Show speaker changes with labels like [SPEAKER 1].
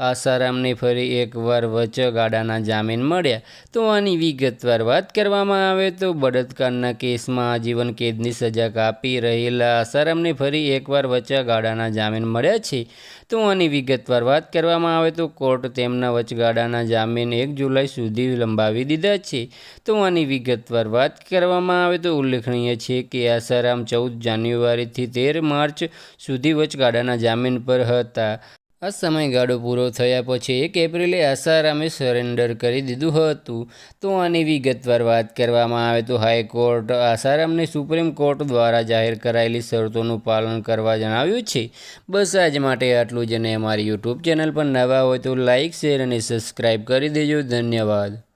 [SPEAKER 1] આસારામને ફરી એકવાર વચગાડાના જામીન મળ્યા. તો આની વિગતવાર વાત કરવામાં આવે તો બળાત્કારના કેસમાં આજીવન કેદની સજા કાપી રહેલા આસારામને ફરી એકવાર વચગાડાના જામીન મળ્યા છે. તો આની વિગતવાર વાત કરવામાં આવે તો કોર્ટ તેમના વચગાડાના જામીન એક જુલાઈ સુધી લંબાવી દીધા છે. તો આની વિગતવાર વાત કરવામાં આવે તો ઉલ્લેખનીય છે કે આસારામ ચૌદ જાન્યુઆરીથી તેર માર્ચ સુધી વચગાડાના જામીન પર હતા. આ સમયગાળો પૂરો થયા પછી એક એપ્રિલે આસારામે સરેન્ડર કરી દીધું હતું. તો આની વિગતવાર વાત કરવામાં આવે તો હાઈકોર્ટ આસારામને સુપ્રીમ કોર્ટ દ્વારા જાહેર કરાયેલી શરતોનું પાલન કરવા જણાવ્યું છે. બસ આજ માટે આટલું જ અને અમારી યુટ્યુબ ચેનલ પર નવા હોય તો લાઇક શેર અને સબસ્ક્રાઈબ કરી દેજો. ધન્યવાદ.